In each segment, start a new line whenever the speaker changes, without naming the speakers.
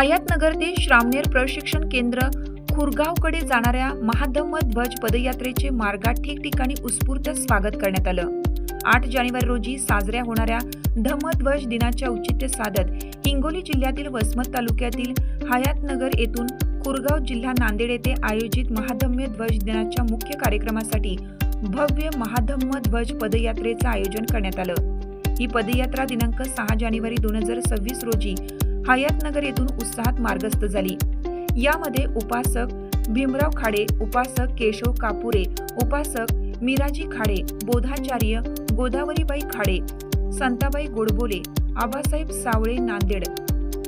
हयातनगर ते श्रामनेर प्रशिक्षण केंद्र खुरगावकडे जाणाऱ्या महाधम्म ध्वज पदयात्रेचे मार्गात ठिकठिकाणी उत्स्फूर्त स्वागत करण्यात आलं. आठ जानेवारी रोजी साजऱ्या होणाऱ्या धम्मध्वज दिनाचे औचित्य साधत हिंगोली जिल्ह्यातील वसमत तालुक्यातील हयातनगर येथून खुरगाव जिल्हा नांदेड येथे आयोजित महाधम्य ध्वज दिनाच्या मुख्य कार्यक्रमासाठी भव्य महाधम्म ध्वज पदयात्रेचं आयोजन करण्यात आलं. ही पदयात्रा दिनांक सहा जानेवारी दोन हजार सव्वीस रोजी हयातनगर येथून उत्साहात मार्गस्थ झाली. यामध्ये उपासक भीमराव खाडे उपासक केशव कापुरे उपासक मिराजी खाडे बोधाचार्य गोदावरीबाई खाडे संताबाई गोडबोले आबासाहेब सावळे नांदेड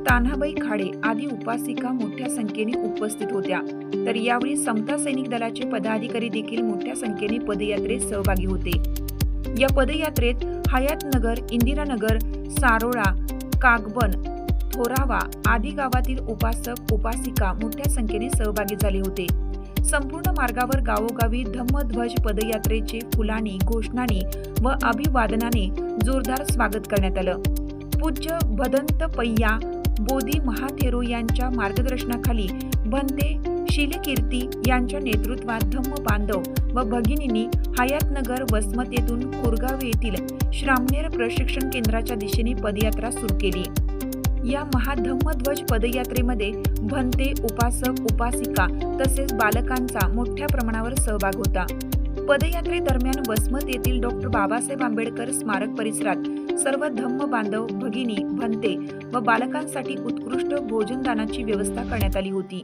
तान्हाबाई खाडे आदी उपासिका मोठ्या संख्येने उपस्थित होत्या. तर यावेळी समता सैनिक दलाचे पदाधिकारी देखील मोठ्या संख्येने पदयात्रेत सहभागी होते. या पदयात्रेत हयातनगर इंदिरानगर सारोळा कागबन थोरावा आदी गावातील उपासक उपासिका मोठ्या संख्येने सहभागी झाले होते. संपूर्ण मार्गावर गावोगावी धम्मध्वज पदयात्रेचे फुलांनी घोषणाने व अभिवादनाने जोरदार स्वागत करण्यात आलं. पूज्य भदंत पय्या बोधी महाथेरो यांच्या मार्गदर्शनाखाली भंते शिलकीर्ती यांच्या नेतृत्वात धम्म बांधव व भगिनींनी हयातनगर वसमत येथून कुरगाव येथील श्रामनेर प्रशिक्षण केंद्राच्या दिशेने पदयात्रा सुरू केली. या महाधम्मध्वज पदयात्रेमध्ये भंते उपासक उपासिका तसेच बालकांचा मोठ्या प्रमाणावर सहभाग होता. पदयात्रेदरम्यान वसमत येथील डॉक्टर बाबासाहेब आंबेडकर स्मारक परिसरात सर्व धम्म बांधव भगिनी भंते व बालकांसाठी उत्कृष्ट भोजनदानाची व्यवस्था करण्यात आली होती.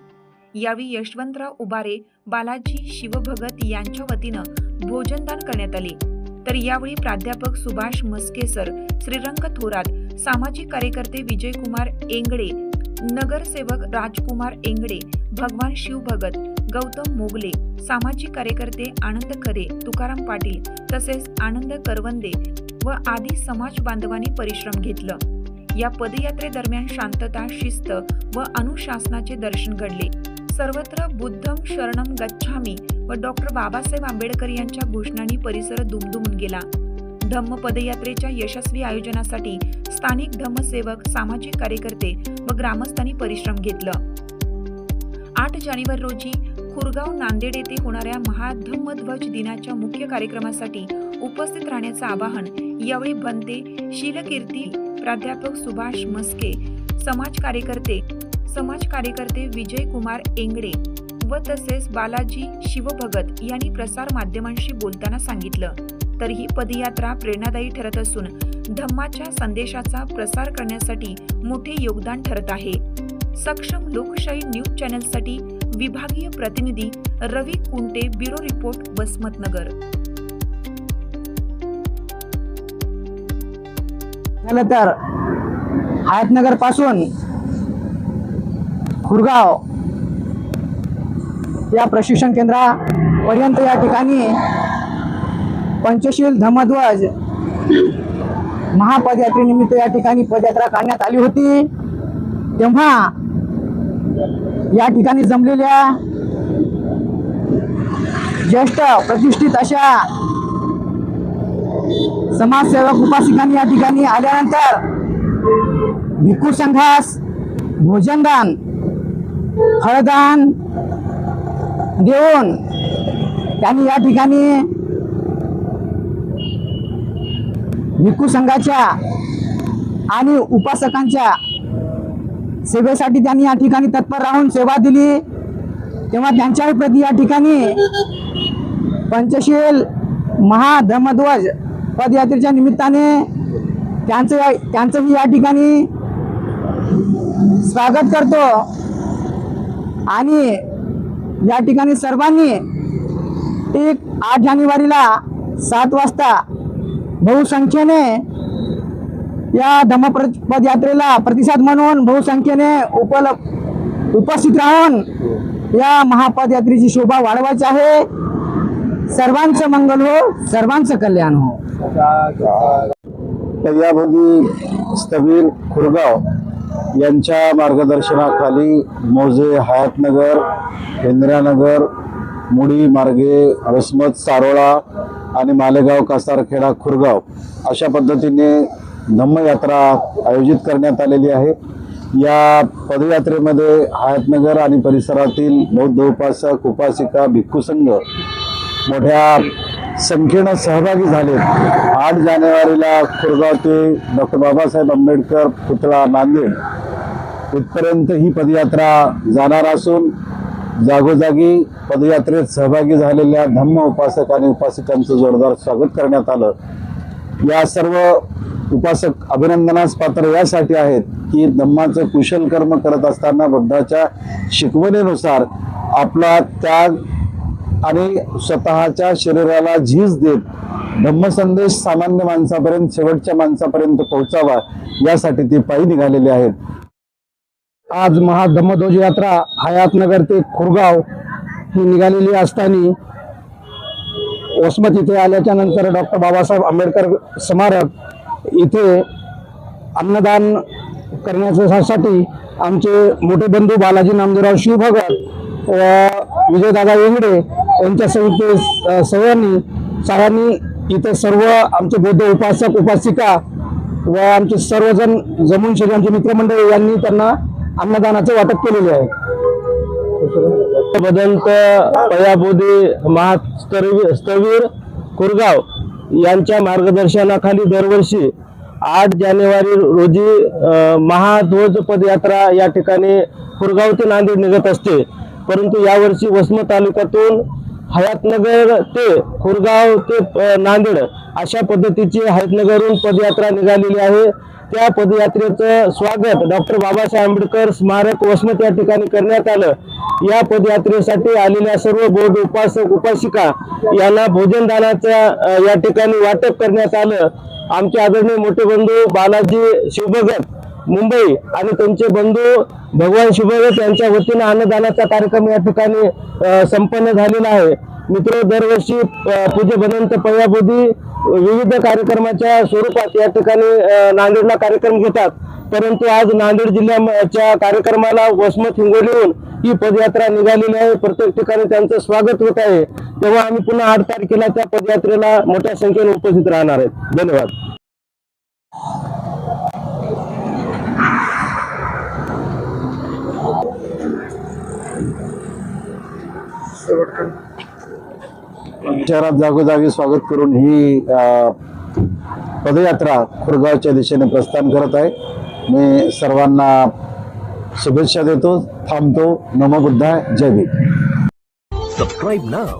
यावेळी यशवंतराव उबारे बालाजी शिवभगत यांच्या वतीनं भोजनदान करण्यात आले. तर यावेळी प्राध्यापक सुभाष मस्केसर श्रीरंग थोरात सामाजिक कार्यकर्ते विजयकुमार एंगडे नगरसेवक राजकुमार एंगडे भगवान शिवभगत गौतम मोगले सामाजिक कार्यकर्ते आनंद खरे तुकाराम पाटील तसेच आनंद करवंदे व आदी समाज बांधवांनी परिश्रम घेतलं. या पदयात्रेदरम्यान शांतता शिस्त व अनुशासनाचे दर्शन घडले. सर्वत्र बुद्धम शरणम गच्छामी व डॉक्टर बाबासाहेब आंबेडकर यांच्या घोषणांनी परिसर दुमदुमून गेला. धम्म पदयात्रेच्या यशस्वी आयोजनासाठी स्थानिक धम्मसेवक सामाजिक कार्यकर्ते व ग्रामस्थांनी परिश्रम घेतलं. आठ जानेवारी रोजी खुरगाव नांदेड येथे होणाऱ्या महाधम्मध्वज दिनाच्या मुख्य कार्यक्रमासाठी उपस्थित राहण्याचं आवाहन यावेळी भंते शीलकीर्ती प्राध्यापक सुभाष मस्के समाज कार्यकर्ते समाज कार्यकर्ते विजय कुमार एंगडे व तसेच बालाजी शिवभगत यांनी प्रसार माध्यमांशी बोलताना सांगितलं. तर ही पदयात्रा प्रेरणादायी ठरत असून धम्माच्या संदेशाचा प्रसार करण्यासाठी मोठे योगदान ठरत आहे. सक्षम लोकशाही न्यूज चॅनलसाठी विभागीय प्रतिनिधी रवी कुंटे ब्युरो रिपोर्ट वसमतनगर.
झालं तर हयातनगरपासून खुरगाव या प्रशिक्षण केंद्रापर्यंत या ठिकाणी पंचशील धमध्वज महापदयात्रेनिमित्त या ठिकाणी पदयात्रा काढण्यात आली होती. तेव्हा या ठिकाणी जमलेल्या ज्येष्ठ प्रतिष्ठित अशा समाजसेवक उपासिकांनी या ठिकाणी आल्यानंतर भिक्खू संघास भोजनदान फळदान देऊन त्यांनी या ठिकाणी भिक्खू संघाच्या आणि उपासकांच्या सेवेसाठी त्यांनी या ठिकाणी तत्पर राहून सेवा दिली. तेव्हा त्यांच्याही प्रती या ठिकाणी पंचशील महाधर्मध्वज पदयात्रेच्या निमित्ताने त्यांचं त्यांचं त्यांचंही या ठिकाणी स्वागत करतो. आणि या ठिकाणी सर्वांनी एक आठ जानेवारीला सात वाजता बहुसंख्येने या धम्म पदयात्रेला प्रतिसाद म्हणून बहुसंख्येने उपल उपस्थित राहून या महापदयात्रेची शोभा वाढवायची आहे. सर्वांचं मंगल हो सर्वांचं कल्याण हो.
पद्याभोगी स्थवीर खुरगाव यांच्या मार्गदर्शनाखाली मोजे हयातनगर इंदिरानगर मुडी मार्गे वसमत सारोळा आणि मालेगाव कासारखेडा खुरगाव अशा पद्धतीने धम्मयात्रा आयोजित करण्यात आलेली आहे. या पदयात्रेमध्ये हयातनगर आणि परिसरातील बौद्ध उपासक उपासिका भिक्खू संघ मोठ्या संख्येनं सहभागी झाले. आठ जानेवारीला खुरगाव ते डॉक्टर बाबासाहेब आंबेडकर पुतळा नांदेड इथपर्यंत ही पदयात्रा जाणार असून जागोजागी पदयात्रेत सहभागी झालेल्या धम्म उपासक आणि उपासिकांचं जोरदार स्वागत करण्यात आलं. या सर्व उपासक अभिनंदनास पात्र यासाठी आहेत की धम्माचं कुशल कर्म करत असताना बुद्धाच्या शिकवणीनुसार आपला त्याग आणि स्वतःच्या शरीराला झीज देत धम्मसंदेश सामान्य माणसापर्यंत शेवटच्या माणसापर्यंत पोहोचावा यासाठी ते पायी निघालेले आहेत.
आज महाधम्मध्वज यात्रा हयातनगर ते खुरगाव ही निघालेली असताना वसमत इथे आल्याच्यानंतर डॉक्टर बाबासाहेब आंबेडकर स्मारक इथे अन्नदान करण्यासाठी आमचे मोठे बंधू बालाजी नामदेवराव शिवभगत व विजयदादा वेंगडे यांच्या संयुक्त सह्यांनी सगळ्यांनी इथे सर्व आमचे बौद्ध उपासक उपासिका व आमचे सर्वजण जमून शेरी आमचे मित्रमंडळी यांनी त्यांना अन्नदानाचे वाटप केलेले आहे.
भदंत पयाबोधी महास्तवीर स्थवीर कुरगाव यांच्या मार्गदर्शनाखाली दरवर्षी आठ जानेवारी रोजी महाध्वज पदयात्रा या ठिकाणी कुरगाव ते नांदेड निघत असते. परंतु यावर्षी वसमत तालुक्यातून हयातनगर ते खुरगाव ते नांदेड अशा पद्धतीची हयातनगरहून पदयात्रा निघालेली आहे. त्या पदयात्रेचं स्वागत डॉक्टर बाबासाहेब आंबेडकर स्मारक वसमत या ठिकाणी करण्यात आलं. या पदयात्रेसाठी आलेल्या सर्व बोर्ड उपासक उपासिका यांना भोजनदानाच्या या ठिकाणी वाटप करण्यात आलं. आमचे आदरणीय मोठे बंधू बालाजी शिवभगत मुंबई आणि त्यांचे बंधू भगवान शिवभगत यांच्या वतीनं अन्नदानाचा कार्यक्रम या ठिकाणी संपन्न झालेला आहे. मित्र दरवर्षी पूजे बनंत पयाबोधी विविध कार्यक्रमाच्या स्वरूपात या ठिकाणी नांदेडला कार्यक्रम घेतात. परंतु आज नांदेड जिल्ह्याच्या कार्यक्रमाला वसमत हिंगोलीहून ही पदयात्रा निघालेली आहे. प्रत्येक ठिकाणी त्यांचं स्वागत होत आहे. तेव्हा आम्ही पुन्हा आठ तारखेला त्या पदयात्रेला मोठ्या संख्येने उपस्थित राहणार आहेत. धन्यवाद.
शहरात जागोजागी स्वागत करून ही पदयात्रा खुरगावच्या दिशेने प्रस्थान करत आहे. मी सर्वांना शुभेच्छा देतो थांबतो. नमो बुद्धाय. जय भीम.
Subscribe now